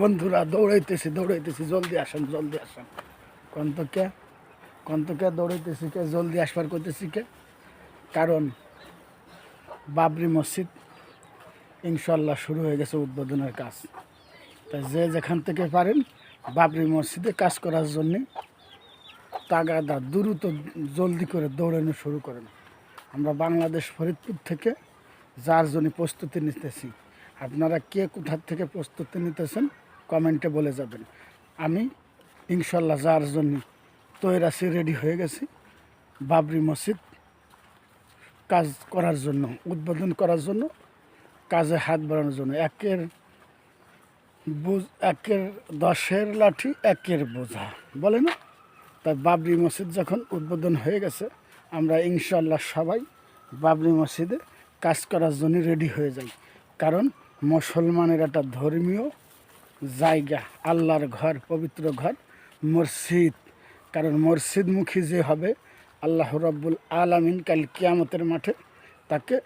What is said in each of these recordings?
বন্ধুরা, দৌড়াইতেছি দৌড়াইতেছি, জলদি আসেন জলদি আসেন। কন্তকে কন্তকে দৌড়াইতেছি কে, জলদি আসবার করতেছি কে? কারণ বাবরি মসজিদ ইনশাল্লাহ শুরু হয়ে গেছে উদ্বোধনের কাজ। তাই যে যেখান থেকে পারেন বাবরি মসজিদে কাজ করার জন্যে তাগাদা দ্রুত জলদি করে দৌড়ানো শুরু করেন। আমরা বাংলাদেশ ফরিদপুর থেকে যার জন্য প্রস্তুতি নিতেছি। আপনারা কে কোথার থেকে প্রস্তুতি নিতেছেন, কমেন্টে বলে যাবেন। আমি ইনশাল্লাহ যার জন্য তৈরি আছি রেডি হয়ে গেছি, বাবরি মসজিদ কাজ করার জন্য, উদ্বোধন করার জন্য, কাজে হাত বাড়ানোর জন্য। একের বুঝ- একের দশের লাঠি, একের বোঝা, বলে না? তাই বাবরি মসজিদ যখন উদ্বোধন হয়ে গেছে, আমরা ইনশাল্লাহ সবাই বাবরি মসজিদে কাজ করার জন্য রেডি হয়ে যাই। কারণ মুসলমানের একটা ধর্মীয় জায়গা, আল্লাহর ঘর, পবিত্র ঘর, মসজিদ। কারণ মসজিদমুখী যে হবে, আল্লাহ রব্বুল আলামিন কাল কিয়ামতের মাঠে তাকে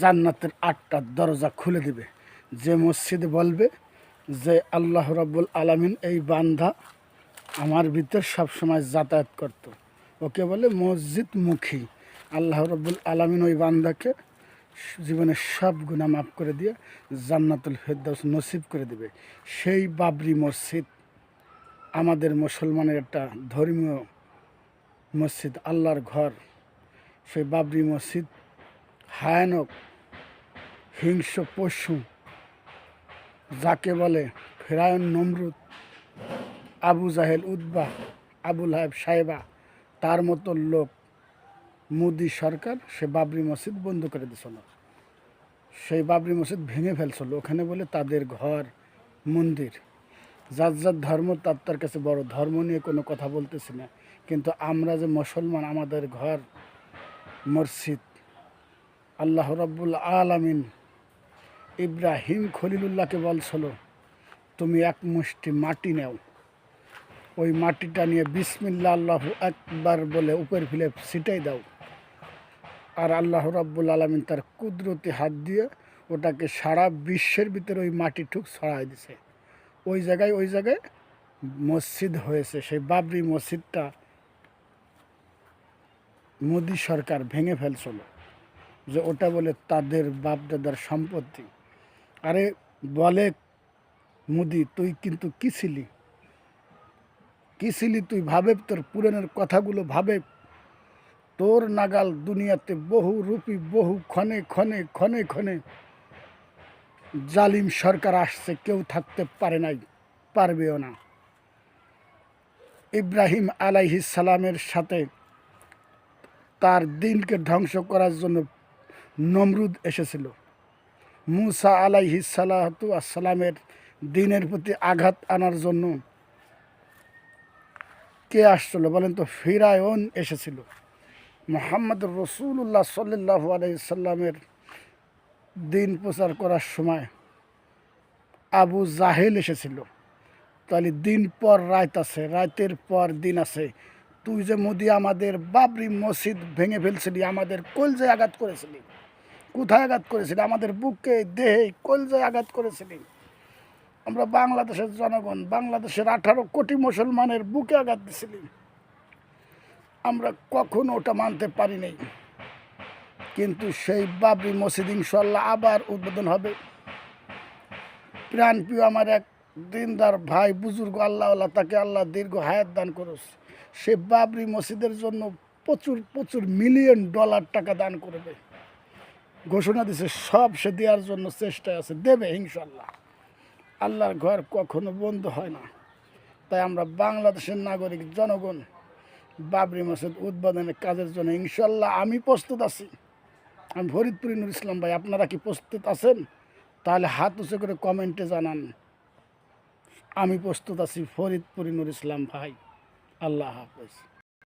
জান্নাতের আটটা দরজা খুলে দিবে। যে মসজিদ বলবে যে, আল্লাহ রব্বুল আলামিন এই বান্ধা আমার ভিতর সবসময় যাতায়াত করত। ওকে বলে মসজিদ মুখী আল্লাহ রব্বুল আলমিন ওই বান্দাকে জীবনের সব গুণা মাফ করে দিয়ে জান্নাতুল ফেরদাউস নসিব করে দিবে। সেই বাবরি মসজিদ আমাদের মুসলমানের একটা ধর্মীয় মসজিদ, আল্লাহর ঘর। সেই বাবরি মসজিদ হায়ানক, হিংস্র পশু, যাকে বলে ফেরায়ন নমরুদ, আবু জাহেল উদ্বা আবুল হায়েব সাহেবা, তার মতো লোক মোদি সরকার সে বাবরি মসজিদ বন্ধ করে দিছিল সেই বাবরি মসজিদ ভেঙে ফেলছিল। ওখানে বলে তাদের ঘর, মন্দির, যার যার ধর্ম, তার তার কাছে বড় ধর্ম নিয়ে কোনো কথা বলতেছি না। কিন্তু আমরা যে মুসলমান, আমাদের ঘর, মসজিদ, আল্লাহ রব্বুল আলামিন ইব্রাহিম খলিলুল্লাহকে বলছিল, তুমি এক মুষ্টি মাটি নেও। ওই মাটিটা নিয়ে বিসমিল্লা আল্লাহ একবার বলে উপর ফিলে ছিটাই দাও। আর আল্লাহ রাব্বুল আলমিন তার কুদরতি হাত দিয়ে ওটাকে সারা বিশ্বের ভিতরে ওই মাটি ঠুক ছড়াই দিছে। ওই জায়গায় ওই জায়গায় মসজিদ হয়েছে। সেই বাবরি মসজিদটা মোদি সরকার ভেঙে ফেলছিল যে ওটা বলে তাদের বাপদাদার সম্পত্তি। আরে বলে মোদি, তুই কিন্তু কি ছিলি? কি ছিলি তুই? ভাবে তোর পুরানের কথাগুলো, ভাবে তোর নাগাল দুনিয়াতে বহু রূপী, বহু ক্ষণে ক্ষণে ক্ষণে ক্ষণে জালিম সরকার আসছে, কেউ থাকতে পারে নাই, পারবেও না। ইব্রাহিম আলাইহিস সালামের সাথে তার দিনকে ধ্বংস করার জন্য নমরুদ এসেছিল। মুসা আলাইহিস সালাতু আসসালামের দিনের প্রতি আঘাত আনার জন্য কে আসছিল বলেন তো? ফিরায়ন এসেছিল। মোহাম্মদ রসুল্লাহ সাল্লাহ আলাইসাল্লামের দিন প্রচার করার সময় আবু জাহেল এসেছিল। তাহলে দিন পর রাত আছে, রাতের পর দিন আছে। তুই যে মোদি আমাদের বাবরি মসজিদ ভেঙে ফেলছিলি, আমাদের কলজায় আঘাত করেছিলি। কোথায় আঘাত করেছিলি? আমাদের বুকে, দেহে কলজায় আঘাত করেছিলি। আমরা বাংলাদেশের জনগণ, বাংলাদেশের আঠারো কোটি মুসলমানের বুকে আঘাত দিছিলি। আমরা কখনো ওটা মানতে পারি নাই কিন্তু সেই বাবরি মসজিদ ইনশাল্লাহ আবার উদ্বোধন হবে। প্রাণপ্রিয় আমার এক দিনদার ভাই, বুজুর্গ আল্লাহ আল্লাহ, তাকে আল্লাহ দীর্ঘ হায়াত দান করুস সে বাবরি মসজিদের জন্য প্রচুর প্রচুর মিলিয়ন ডলার টাকা দান করবে। ঘোষণা দিছে, সব সে দেওয়ার জন্য চেষ্টায় আছে, দেবে ইনশাল্লাহ আল্লাহর ঘর কখনো বন্ধ হয় না। তাই আমরা বাংলাদেশের নাগরিক, জনগণ বাবরি মসজিদ উদ্বোধনের কাজের জন্য ইনশাল্লাহ আমি প্রস্তুত আছি। আমি ফরিদপুর নুর ইসলাম ভাই, আপনারা কি প্রস্তুত আছেন? তাহলে হাত উঁচু করে কমেন্টে জানান। আমি প্রস্তুত আছি ফরিদপুর নুর ইসলাম ভাই। আল্লাহ হাফেজ।